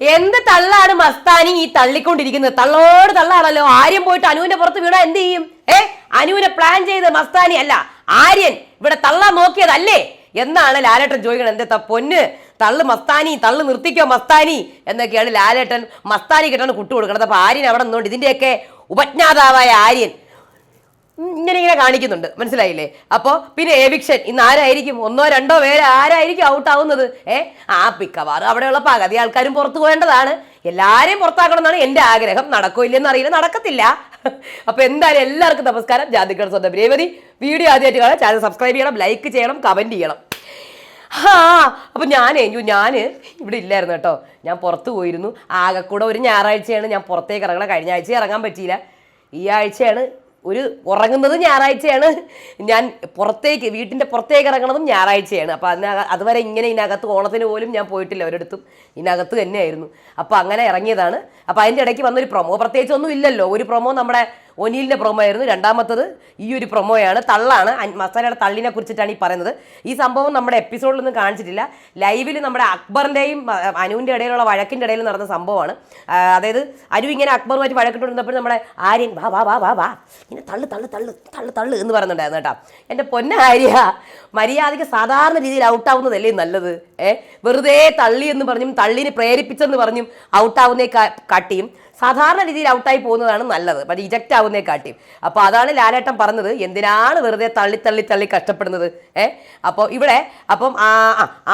എന്ത് തള്ളാണ് മസ്താനി ഈ തള്ളിക്കൊണ്ടിരിക്കുന്നത്? തള്ളോട് തള്ളാണല്ലോ. ആര്യൻ പോയിട്ട് അനുവിന്റെ പുറത്ത് വീണാ എന്ത് ചെയ്യും? ഏ അനുവിനെ പ്ലാൻ ചെയ്ത് മസ്താനി അല്ല ആര്യൻ ഇവിടെ തള്ളാൻ നോക്കിയതല്ലേ? എന്നാണ് ലാലേട്ടൻ ചോദിക്കുന്നത് എന്താ പൊന്ന്? തള്ളു മസ്താനി തള്ളു നിർത്തിക്കോ മസ്താനി? എന്നൊക്കെയാണ് ലാലേട്ടൻ മസ്താനി കിട്ടാണ് കുട്ടു കൊടുക്കുന്നത് അപ്പൊ ആര്യൻ അവിടെ നിന്നുകൊണ്ട് ഇതിന്റെയൊക്കെ ഉപജ്ഞാതാവായ ആര്യൻ ഇങ്ങനെ ഇങ്ങനെ കാണിക്കുന്നുണ്ട്. മനസ്സിലായില്ലേ? അപ്പോൾ പിന്നെ എവിക്ഷൻ ഇന്ന് ആരായിരിക്കും? ഒന്നോ രണ്ടോ പേര് ആരായിരിക്കും ഔട്ട് ആവുന്നത്? ഏ? ആ മിക്കവാറും അവിടെയുള്ള പകുതി ആൾക്കാരും പുറത്തു പോകേണ്ടതാണ്. എല്ലാരെയും പുറത്താക്കണം എന്നാണ് എന്റെ ആഗ്രഹം. നടക്കോ ഇല്ലെന്ന് അറിയില്ല. നടക്കത്തില്ല. അപ്പൊ എന്തായാലും എല്ലാവർക്കും നമസ്കാരം. ജാതികൾ സ്വന്തം രേവതി. വീഡിയോ ആദ്യമായിട്ട് കാണാം ചാനൽ സബ്സ്ക്രൈബ് ചെയ്യണം. ലൈക്ക് ചെയ്യണം. കമന്റ് ചെയ്യണം. ആ അപ്പൊ ഞാൻ ഞാൻ ഇവിടെ ഇല്ലായിരുന്നു കേട്ടോ. ഞാൻ പുറത്തു പോയിരുന്നു. ആകെ കൂടെ ഒരു ഞായറാഴ്ചയാണ് ഞാൻ പുറത്തേക്ക് ഇറങ്ങണം. കഴിഞ്ഞ ആഴ്ച ഇറങ്ങാൻ പറ്റിയില്ല. ഈ ആഴ്ചയാണ് ഒരു ഉറങ്ങുന്നത് ഞായറാഴ്ചയാണ്. ഞാൻ പുറത്തേക്ക് വീട്ടിന്റെ പുറത്തേക്ക് ഇറങ്ങണതും ഞായറാഴ്ചയാണ്. അപ്പോൾ അതിന അതുവരെ ഇങ്ങനെ ഇതിനകത്ത് ഓണത്തിന് പോലും ഞാൻ പോയിട്ടില്ല ഒരിടത്തും. ഇതിനകത്ത് തന്നെയായിരുന്നു. അപ്പോൾ അങ്ങനെ ഇറങ്ങിയതാണ്. അപ്പോൾ അതിന്റെ ഇടയ്ക്ക് വന്നൊരു പ്രൊമോ പ്രത്യേകിച്ച് ഒന്നും ഇല്ലല്ലോ. ഒരു പ്രൊമോ നമ്മുടെ ഒനീലിന്റെ പ്രൊമോ ആയിരുന്നു രണ്ടാമത്തത് ഈ ഒരു പ്രൊമോയാണ് തള്ളാണ്. മസാലയുടെ തള്ളിനെ കുറിച്ചിട്ടാണ് ഈ പറയുന്നത്. ഈ സംഭവം നമ്മുടെ എപ്പിസോഡിലൊന്നും കാണിച്ചിട്ടില്ല. ലൈവിൽ നമ്മുടെ അക്ബറിന്റെയും അനുവിന്റെ ഇടയിലുള്ള വഴക്കിന്റെ ഇടയിൽ നടന്ന സംഭവമാണ്. അതായത് അനു ഇങ്ങനെ അക്ബറുമായിട്ട് വഴക്കിട്ടുകൊണ്ടിരുന്നപ്പോൾ നമ്മുടെ ആര്യൻ വാ വാ വാ വാ വാ ഇങ്ങനെ തള്ളു തള്ളു തള്ളു തള്ളു തള്ളു എന്ന് പറയുന്നുണ്ടായിരുന്നു കേട്ടോ. എന്റെ പൊന്ന ആര്യ മര്യാദയ്ക്ക് സാധാരണ രീതിയിൽ ഔട്ടാവുന്നതല്ലേ നല്ലത്? ഏ? വെറുതെ തള്ളി എന്ന് പറഞ്ഞും തള്ളിനെ പ്രേരിപ്പിച്ചെന്ന് പറഞ്ഞും ഔട്ടാവുന്നേ കാട്ടിയും. സാധാരണ രീതിയിൽ ഔട്ടായി പോകുന്നതാണ് നല്ലത്. പക്ഷെ ഇജക്റ്റ് ആവുന്നേ കാട്ടിയും അപ്പോൾ അതാണ് ലാലേട്ടൻ പറഞ്ഞത് എന്തിനാണ് വെറുതെ തള്ളി തള്ളി തള്ളി കഷ്ടപ്പെടുന്നത്? ഏ? അപ്പോൾ ഇവിടെ അപ്പം ആ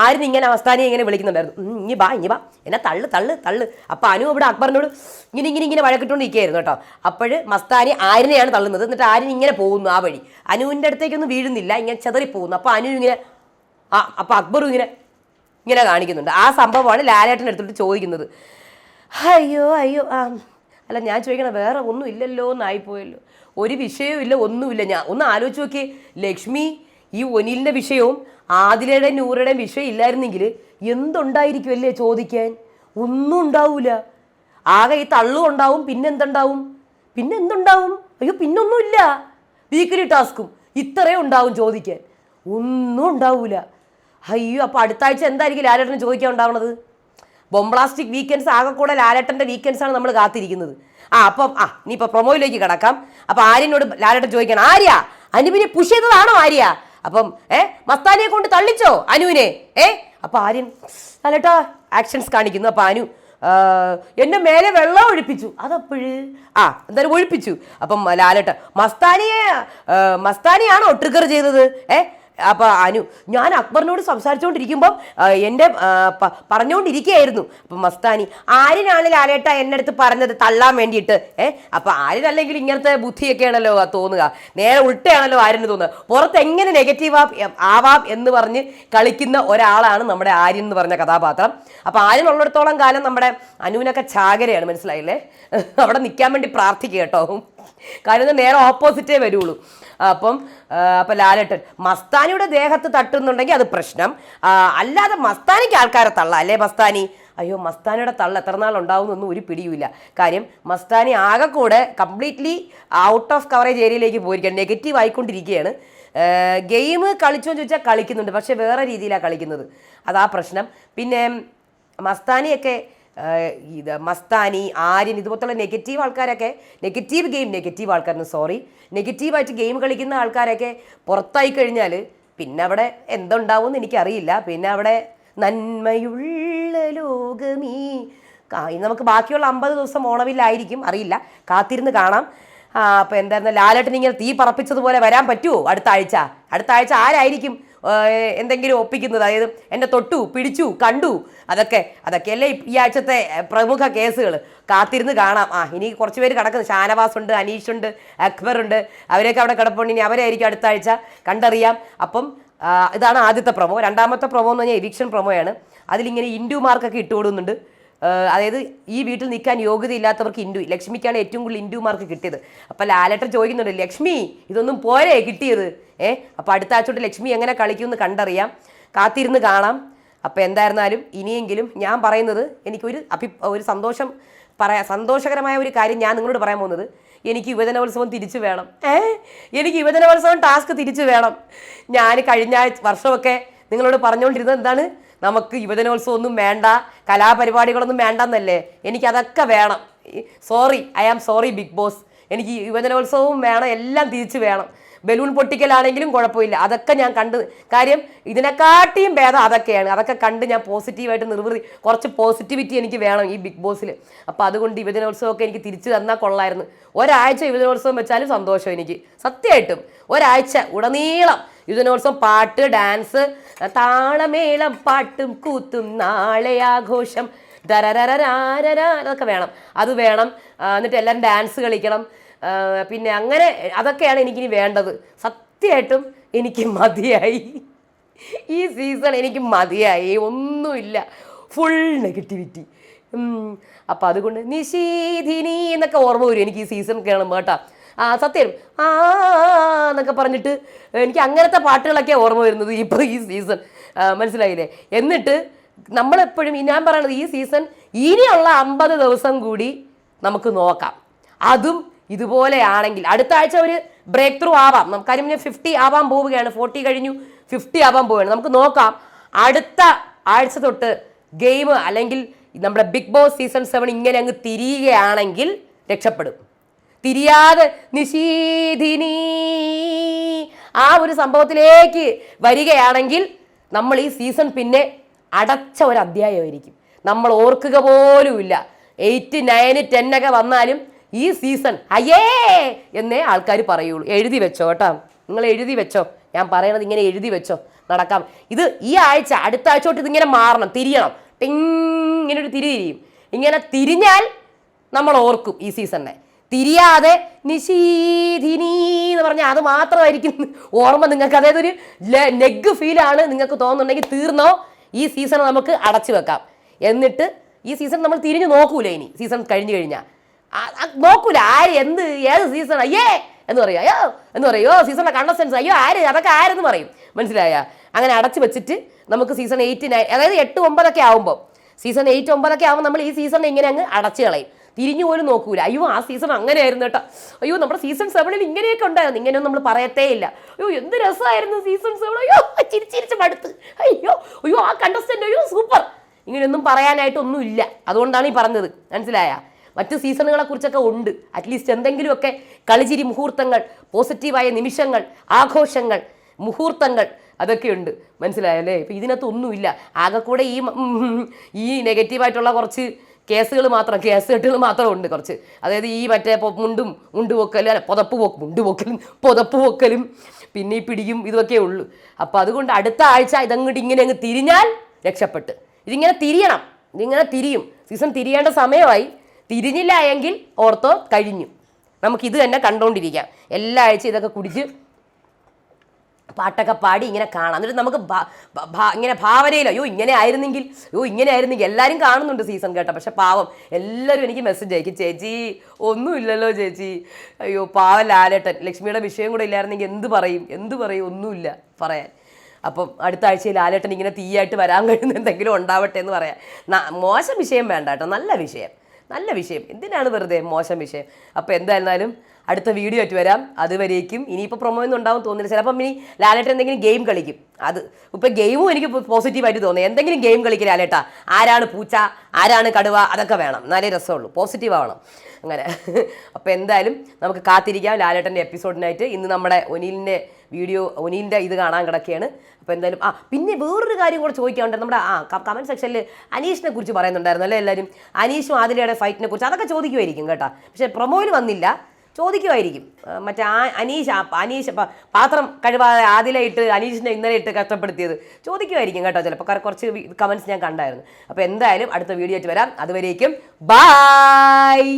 ആരും ഇങ്ങനെ അവസ്ഥാനെ ഇങ്ങനെ വിളിക്കുന്നുണ്ടായിരുന്നു? ഇനി ബാ ഇനി ബാ എന്നെ തള്ളു തള്ളു തള്ളു. അപ്പോൾ അനു ഇവിടെ അക്ബറിനോട് ഇങ്ങനെ ഇങ്ങനെ ഇങ്ങനെ വഴക്കിട്ടുകൊണ്ടിരിക്കുകയായിരുന്നു കേട്ടോ. അപ്പോൾ മസ്താനി ആരിനെയാണ് തള്ളുന്നത്? എന്നിട്ട് ആര്യൻ ഇങ്ങനെ പോകുന്നു ആ വഴി? അനുവിന്റെ അടുത്തേക്കൊന്നും വീഴുന്നില്ല ഇങ്ങനെ ചെതറി പോകുന്നു. അപ്പോൾ അനു ഇങ്ങനെ ആ അപ്പോൾ അക്ബറും ഇങ്ങനെ ഇങ്ങനെ കാണിക്കുന്നുണ്ട്. ആ സംഭവമാണ് ലാലേട്ടൻ എടുത്തിട്ട് ചോദിക്കുന്നത്. അയ്യോ അയ്യോ ആ. അല്ല ഞാൻ ചോദിക്കണം വേറെ ഒന്നും ഇല്ലല്ലോ എന്നായിപ്പോയല്ലോ. ഒരു വിഷയവും ഇല്ല ഒന്നുമില്ല. ഞാൻ ഒന്ന് ആലോചിച്ച് നോക്കി ലക്ഷ്മി ഈ ഒനിലിന്റെ വിഷയവും ആദിലയുടെയും നൂറയുടെയും വിഷയം ഇല്ലായിരുന്നെങ്കിൽ എന്തുണ്ടായിരിക്കും അല്ലേ ചോദിക്കാൻ? ഒന്നും ഉണ്ടാവൂല. ആകെ ഈ തള്ളും ഉണ്ടാവും പിന്നെന്തുണ്ടാവും പിന്നെ എന്തുണ്ടാവും? അയ്യോ പിന്നൊന്നുമില്ല. വീക്കിലി ടാസ്കും ഇത്രയും ഉണ്ടാവും ചോദിക്കാൻ. ഒന്നും ഉണ്ടാവൂല. അയ്യോ അപ്പോൾ അടുത്ത ആഴ്ച എന്തായിരിക്കും ലാലേട്ടന് ചോദിക്കാൻ ഉണ്ടാവണത്? ബൊംബ്ലാസ്റ്റിക് വീക്കെൻഡ്സ് ആകെ കൂടെ ലാലേട്ടന്റെ വീക്കെൻഡ്സ് ആണ് നമ്മൾ കാത്തിരിക്കുന്നത്. ആ അപ്പം ആ നീ ഇപ്പം പ്രൊമോയിലേക്ക് കിടക്കാം. അപ്പം ആര്യനോട് ലാലേട്ടൻ ചോദിക്കണം ആര്യ അനുവിനെ പുഷ് ചെയ്തതാണോ ആര്യ? അപ്പം ഏ മസ്താനിയെ കൊണ്ട് തള്ളിച്ചോ അനുവിനെ? ഏ? അപ്പം ആര്യൻ ലാലേട്ടാ ആക്ഷൻസ് കാണിക്കുന്നു. അപ്പം അനു എന്നെ മേലെ വെള്ളം ഒഴിപ്പിച്ചു. അതപ്പോഴ്? ആ എന്തായാലും ഒഴിപ്പിച്ചു. അപ്പം ലാലേട്ട മസ്താനിയെ മസ്താനിയാണോ ട്രിഗർ ചെയ്തത്? ഏ? അപ്പൊ അനു ഞാൻ അക്ബറിനോട് സംസാരിച്ചുകൊണ്ടിരിക്കുമ്പോൾ എന്റെ പ- പറഞ്ഞുകൊണ്ടിരിക്കുകയായിരുന്നു അപ്പൊ മസ്താനി ആരിനാണ് ലാലേട്ട എന്റെ അടുത്ത് പറഞ്ഞത് തള്ളാൻ വേണ്ടിയിട്ട്. ഏഹ് അപ്പൊ ആരിനല്ലെങ്കിൽ ഇങ്ങനത്തെ ബുദ്ധിയൊക്കെയാണല്ലോ തോന്നുക. നേരെ ഉൾട്ടയാണല്ലോ ആര്യന് തോന്നുക. പുറത്ത് എങ്ങനെ നെഗറ്റീവ് ആവാം എന്ന് പറഞ്ഞ് കളിക്കുന്ന ഒരാളാണ് നമ്മുടെ ആര്യൻ എന്ന് പറഞ്ഞ കഥാപാത്രം. അപ്പൊ ആര്യൻ ഉള്ളിടത്തോളം കാലം നമ്മുടെ അനുവിനൊക്കെ ചാകരയാണ് മനസ്സിലായില്ലേ? അവിടെ നിൽക്കാൻ വേണ്ടി പ്രാർത്ഥിക്കുക കേട്ടോ. കാര്യം നേരെ ഓപ്പോസിറ്റേ വരുള്ളൂ. അപ്പം അപ്പം ലാലേട്ടൻ മസ്താനിയുടെ ദേഹത്ത് തട്ടുന്നുണ്ടെങ്കിൽ അത് പ്രശ്നം. അല്ലാതെ മസ്താനിക്ക് ആൾക്കാരെ തള്ള അല്ലേ മസ്താനി? അയ്യോ മസ്താനിയുടെ തള്ള എത്ര നാൾ ഉണ്ടാവുന്നൊന്നും ഒരു പിടിയുമില്ല. കാര്യം മസ്താനി ആകെ കൂടെ കംപ്ലീറ്റ്ലി ഔട്ട് ഓഫ് കവറേജ് ഏരിയയിലേക്ക് പോയിരിക്കുകയാണ് നെഗറ്റീവ് ആയിക്കൊണ്ടിരിക്കുകയാണ്. ഗെയിം കളിച്ചോ ചോദിച്ചാൽ കളിക്കുന്നുണ്ട് പക്ഷേ വേറെ രീതിയിലാണ് കളിക്കുന്നത്. അതാ പ്രശ്നം. പിന്നെ മസ്താനിയൊക്കെ ഇത് മസ്താനി ആര്യൻ ഇതുപോലത്തുള്ള നെഗറ്റീവ് ആൾക്കാരൊക്കെ നെഗറ്റീവ് ഗെയിം നെഗറ്റീവ് ആൾക്കാരെന്ന് സോറി നെഗറ്റീവായിട്ട് ഗെയിം കളിക്കുന്ന ആൾക്കാരൊക്കെ പുറത്തായി കഴിഞ്ഞാൽ പിന്നെ അവിടെ എന്തുണ്ടാവും എനിക്കറിയില്ല. പിന്നെ അവിടെ നന്മയുള്ള ലോകമീ നമുക്ക് ബാക്കിയുള്ള അമ്പത് ദിവസം ഓണവില്ലായിരിക്കും അറിയില്ല. കാത്തിരുന്ന് കാണാം. അപ്പോൾ എന്തായിരുന്നു ലാലേട്ടൻ ഇങ്ങനെ തീ പറപ്പിച്ചതുപോലെ വരാൻ പറ്റുമോ അടുത്ത ആഴ്ച? അടുത്ത ആഴ്ച ആരായിരിക്കും? എന്തെങ്കിലും ഒപ്പിക്കുന്നത്. അതായത് എന്നെ തൊട്ടു പിടിച്ചു കണ്ടു. അതൊക്കെ അതൊക്കെയല്ലേ ഈ ആഴ്ചത്തെ പ്രമുഖ കേസുകൾ കാത്തിരുന്ന് കാണാം. ആ ഇനി കുറച്ച് പേര് കിടക്കുന്നു. ഷാനവാസ് ഉണ്ട് അനീഷ് ഉണ്ട് അക്ബർ ഉണ്ട്. അവരെയൊക്കെ അവിടെ കിടപ്പുണ്ട്. ഇനി അവരായിരിക്കും അടുത്ത ആഴ്ച കണ്ടറിയാം. അപ്പം ഇതാണ് ആദ്യത്തെ പ്രൊമോ. രണ്ടാമത്തെ പ്രൊമോ എന്ന് പറഞ്ഞാൽ എവിക്ഷൻ പ്രൊമോയാണ് അതിലിങ്ങനെ ഇൻഡു മാർക്കൊക്കെ ഇട്ട് കൊടുക്കുന്നുണ്ട് ഏഹ് അതായത് ഈ വീട്ടിൽ നിൽക്കാൻ യോഗ്യതയില്ലാത്തവർക്ക് ഇൻഡു ലക്ഷ്മിക്കാണ് ഏറ്റവും കൂടുതൽ ഇൻഡു മാർക്ക് കിട്ടിയത്. അപ്പോൾ ലാലേട്ടൻ ചോദിക്കുന്നുണ്ട് ലക്ഷ്മി ഇതൊന്നും പോരെ കിട്ടിയത്? ഏ അപ്പം അടുത്ത ആഴ്ച ലക്ഷ്മി എങ്ങനെ കളിക്കുമെന്ന് കണ്ടറിയാം. കാത്തിരുന്ന് കാണാം. അപ്പോൾ എന്തായിരുന്നാലും ഇനിയെങ്കിലും ഞാൻ പറയുന്നത് എനിക്കൊരു അഭി ഒരു സന്തോഷം പറയാ സന്തോഷകരമായ ഒരു കാര്യം ഞാൻ നിങ്ങളോട് പറയാൻ പോകുന്നത്. എനിക്ക് യുവജനോത്സവം തിരിച്ചു വേണം. ഏ എനിക്ക് യുവജനോത്സവം ടാസ്ക് തിരിച്ചു വേണം. ഞാൻ കഴിഞ്ഞ വർഷമൊക്കെ നിങ്ങളോട് പറഞ്ഞുകൊണ്ടിരുന്നത് എന്താണ്? നമുക്ക് യുവജനോത്സവം ഒന്നും വേണ്ട കലാപരിപാടികളൊന്നും വേണ്ടെന്നല്ലേ. എനിക്കതൊക്കെ വേണം. Sorry I am sorry Bigg Boss എനിക്ക് യുവജനോത്സവവും വേണം എല്ലാം തിരിച്ചു വേണം. ബലൂൺ പൊട്ടിക്കലാണെങ്കിലും കുഴപ്പമില്ല. അതൊക്കെ ഞാൻ കണ്ട് കാര്യം ഇതിനെക്കാട്ടിയും ഭേദം അതൊക്കെയാണ്. അതൊക്കെ കണ്ട് ഞാൻ പോസിറ്റീവായിട്ട് നിർവൃതി കുറച്ച് പോസിറ്റിവിറ്റി എനിക്ക് വേണം ഈ ബിഗ് ബോസിൽ അപ്പോൾ അതുകൊണ്ട് യുവജനോത്സവമൊക്കെ എനിക്ക് തിരിച്ചു തന്നാൽ കൊള്ളായിരുന്നു. ഒരാഴ്ച യുവജനോത്സവം വെച്ചാലും സന്തോഷം എനിക്ക്. സത്യമായിട്ടും ഒരാഴ്ച ഉടനീളം യുവജനോത്സവം പാട്ട് ഡാൻസ് താളമേളം പാട്ടും കൂത്തും നാളെ ആഘോഷം അതൊക്കെ വേണം. അത് വേണം എന്നിട്ട് എല്ലാവരും ഡാൻസ് കളിക്കണം. പിന്നെ അങ്ങനെ അതൊക്കെയാണ് എനിക്കിനി വേണ്ടത്. സത്യമായിട്ടും എനിക്ക് മതിയായി. ഈ സീസൺ എനിക്ക് മതിയായി. ഒന്നുമില്ല. Full negativity. അപ്പം അതുകൊണ്ട് നിശീധിനി എന്നൊക്കെ ഓർമ്മ വരും എനിക്ക് ഈ സീസൺ കാണുമ്പോൾ കേട്ടോ. സത്യം. ആ എന്നൊക്കെ പറഞ്ഞിട്ട് എനിക്ക് അങ്ങനത്തെ പാട്ടുകളൊക്കെ ഓർമ്മ വരുന്നത് ഇപ്പോൾ ഈ സീസൺ മനസ്സിലായില്ലേ? എന്നിട്ട് നമ്മളെപ്പോഴും ഞാൻ പറയണത് ഈ സീസൺ ഇനിയുള്ള അമ്പത് ദിവസം കൂടി നമുക്ക് നോക്കാം. അതും ഇതുപോലെ ആണെങ്കിൽ അടുത്ത ആഴ്ച ഒരു ബ്രേക്ക് ത്രൂ ആവാം. നമുക്ക് കാര്യം ഫിഫ്റ്റി ആവാൻ പോവുകയാണ്. ഫോർട്ടി കഴിഞ്ഞു ഫിഫ്റ്റി ആവാൻ പോവുകയാണ്. നമുക്ക് നോക്കാം. അടുത്ത ആഴ്ച തൊട്ട് ഗെയിം അല്ലെങ്കിൽ നമ്മുടെ ബിഗ് ബോസ് സീസൺ സെവൻ ഇങ്ങനെ അങ്ങ് തിരിയുകയാണെങ്കിൽ രക്ഷപ്പെടും. തിരിയാതെ നിശീധിനി ആ ഒരു സംഭവത്തിലേക്ക് വരികയാണെങ്കിൽ നമ്മൾ ഈ സീസൺ പിന്നെ അടച്ച ഒരു അധ്യായമായിരിക്കും നമ്മൾ ഓർക്കുക പോലുമില്ല. എയ്റ്റ് നയന് ടെന്നൊക്കെ വന്നാലും ഈ സീസൺ അയ്യേ എന്നേ ആൾക്കാർ പറയുള്ളൂ. എഴുതി വെച്ചോ കേട്ടോ. നിങ്ങൾ എഴുതി വെച്ചോ. ഞാൻ പറയണത് ഇങ്ങനെ എഴുതി വെച്ചോ. നടക്കാം. ഇത് ഈ ആഴ്ച അടുത്ത ആഴ്ച തൊട്ട് ഇതിങ്ങനെ മാറണം. തിരിയണം. ടിങ് ഇങ്ങനെ ഒരു തിരി തിരിയും. ഇങ്ങനെ തിരിഞ്ഞാൽ നമ്മൾ ഓർക്കും ഈ സീസണിനെ. തിരിയാതെ നിശീധിനി എന്ന് പറഞ്ഞാൽ അത് മാത്രമായിരിക്കും ഓർമ്മ നിങ്ങൾക്ക്. അതായത് ഒരു നെഗ് ഫീലാണ് നിങ്ങൾക്ക് തോന്നുന്നുണ്ടെങ്കിൽ തീർന്നോ? ഈ സീസൺ നമുക്ക് അടച്ചു വെക്കാം. എന്നിട്ട് ഈ സീസൺ നമ്മൾ തിരിഞ്ഞു നോക്കൂല ഇനി. സീസൺ കഴിഞ്ഞു കഴിഞ്ഞാൽ നോക്കൂല. ആര് എന്ത് ഏത് സീസൺ അയ്യേ! എന്ന് പറയും. അയ്യോ! എന്ന് പറയും. ഓ സീസണിലെ കണ്ടസ്റ്റൻസ് അയ്യോ ആര്? അതൊക്കെ ആരെന്ന് പറയും. മനസ്സിലായ? അങ്ങനെ അടച്ചു വെച്ചിട്ട് നമുക്ക് സീസൺ എയ്റ്റ് നയൻ അതായത് എട്ട് ഒമ്പതൊക്കെ ആകുമ്പോൾ സീസൺ എയ്റ്റ് ഒമ്പതൊക്കെ ആകുമ്പോൾ നമ്മൾ ഈ സീസൺ ഇങ്ങനെ അങ്ങ് അടച്ചു കളയും. തിരിഞ്ഞു പോലും നോക്കൂല. അയ്യോ ആ സീസൺ അങ്ങനെയായിരുന്നു കേട്ടോ. അയ്യോ നമ്മുടെ സീസൺ സെവനിൽ ഇങ്ങനെയൊക്കെ ഉണ്ടായിരുന്നു. ഇങ്ങനെയൊന്നും നമ്മൾ പറയത്തേ ഇല്ല. അയ്യോ എന്ത് രസമായിരുന്നു സീസൺ സെവൻ അയ്യോ ചിരിച്ചിരിച്ച് മടുത്ത്. അയ്യോ അയ്യോ ആ കണ്ടസ്റ്റന്റ് അയ്യോ സൂപ്പർ ഇങ്ങനെയൊന്നും പറയാനായിട്ടൊന്നും ഇല്ല അതുകൊണ്ടാണ് ഈ പറഞ്ഞത്. മനസ്സിലായ? മറ്റ് സീസണുകളെ കുറിച്ചൊക്കെ ഉണ്ട്. അറ്റ്ലീസ്റ്റ് എന്തെങ്കിലുമൊക്കെ കളിച്ചിരി മുഹൂർത്തങ്ങൾ പോസിറ്റീവായ നിമിഷങ്ങൾ ആഘോഷങ്ങൾ മുഹൂർത്തങ്ങൾ അതൊക്കെയുണ്ട് മനസ്സിലായല്ലേ? ഇപ്പം ഇതിനകത്ത് ഒന്നുമില്ല ആകെ കൂടെ ഈ ഈ നെഗറ്റീവായിട്ടുള്ള കുറച്ച് കേസുകൾ മാത്രം കേസ് കെട്ടുകൾ മാത്രം ഉണ്ട് കുറച്ച്. അതായത് ഈ മറ്റേ മുണ്ടും മുണ്ട് പൊക്കലും അല്ല പുതപ്പ് പൊക്ക് മുണ്ട് പൊക്കലും പുതപ്പ് പൊക്കലും പിന്നെ ഈ പിടിയും ഇതൊക്കെ ഉള്ളൂ. അപ്പോൾ അതുകൊണ്ട് അടുത്ത ആഴ്ച ഇതങ്ങോട്ട് ഇങ്ങനെ അങ്ങ് തിരിഞ്ഞാൽ രക്ഷപ്പെട്ട്. ഇതിങ്ങനെ തിരിയണം. ഇതിങ്ങനെ തിരിയും. സീസൺ തിരിയേണ്ട സമയമായി. തിരിഞ്ഞില്ല എങ്കിൽ ഓർത്തോ കഴിഞ്ഞു. നമുക്കിത് തന്നെ കണ്ടുകൊണ്ടിരിക്കാം എല്ലാ ആഴ്ച ഇതൊക്കെ കുടിച്ച് പാട്ടൊക്കെ പാടി ഇങ്ങനെ കാണാം. എന്നിട്ട് നമുക്ക് ഇങ്ങനെ ഭാവനയിൽ അയ്യോ ഇങ്ങനെ ആയിരുന്നെങ്കിൽ അയ്യോ ഇങ്ങനെ ആയിരുന്നെങ്കിൽ എല്ലാവരും കാണുന്നുണ്ട് സീസൺ കേട്ടോ. പക്ഷെ പാവം എല്ലാവരും എനിക്ക് മെസ്സേജ് അയക്കും. ചേച്ചി ഒന്നുമില്ലല്ലോ ചേച്ചി. അയ്യോ പാവം ലാലേട്ടൻ. ലക്ഷ്മിയുടെ വിഷയം കൂടെ ഇല്ലായിരുന്നെങ്കിൽ എന്ത് പറയും? എന്ത് പറയും? ഒന്നുമില്ല പറയാൻ. അപ്പം അടുത്ത ആഴ്ചയിൽ ലാലേട്ടൻ ഇങ്ങനെ തീയായിട്ട് വരാൻ കഴിയുന്ന എന്തെങ്കിലും ഉണ്ടാവട്ടെ എന്ന് പറയാം മോശം വിഷയം വേണ്ട കേട്ടോ. നല്ല വിഷയം. നല്ല വിഷയം. എന്തിനാണ് വെറുതെ മോശം വിഷയം? അപ്പോൾ എന്തായിരുന്നാലും അടുത്ത വീഡിയോ ആയിട്ട് വരാം. അതുവരേക്കും ഇനിയിപ്പോൾ പ്രൊമോ ഒന്നും ഉണ്ടാവും തോന്നുന്നില്ല. ചിലപ്പം ഇനി ലാലേട്ട എന്തെങ്കിലും ഗെയിം കളിക്കും. അത് ഇപ്പോൾ ഗെയിമും എനിക്ക് പോസിറ്റീവായിട്ട് തോന്നി എന്തെങ്കിലും ഗെയിം കളിക്കും ലാലേട്ടാ. ആരാണ് പൂച്ച? ആരാണ് കടുവ? അതൊക്കെ വേണം. എന്നാലേ രസമുള്ളൂ. പോസിറ്റീവ് ആവണം. അങ്ങനെ. അപ്പോൾ എന്തായാലും നമുക്ക് കാത്തിരിക്കാം. ലാലേട്ടന്റെ എപ്പിസോഡിനായിട്ട് ഇന്ന് നമ്മുടെ ഒനിലിന്റെ വീഡിയോ ഒനിലിന്റെ ഇത് കാണാൻ കിടക്കുകയാണ്. അപ്പോൾ എന്തായാലും ആ പിന്നെ വേറൊരു കാര്യം കൂടെ ചോദിക്കാനുണ്ട്. നമ്മുടെ ആ കമന്റ് സെക്ഷനിൽ അനീഷിനെ കുറിച്ച് പറയുന്നുണ്ടായിരുന്നു അല്ലേ എല്ലാവരും അനീഷും ആതിരയുടെ ഫൈറ്റിനെ കുറിച്ച് അതൊക്കെ ചോദിക്കുമായിരിക്കും കേട്ടോ. പക്ഷേ പ്രൊമോയിൽ വന്നില്ല. ചോദിക്കുമായിരിക്കും. മറ്റേ ആ അനീഷ് അനീഷ് പാത്രം കഴിവാതെ ആദിലയിട്ട് അനീഷിനെ ഇന്നലെ ഇട്ട് കഷ്ടപ്പെടുത്തിയത് ചോദിക്കുമായിരിക്കും കേട്ടോ ചിലപ്പോൾ കുറച്ച് കമൻസ് ഞാൻ കണ്ടായിരുന്നു. അപ്പോൾ എന്തായാലും അടുത്ത വീഡിയോ ആയിട്ട് വരാം. അതുവരേക്കും ബായ്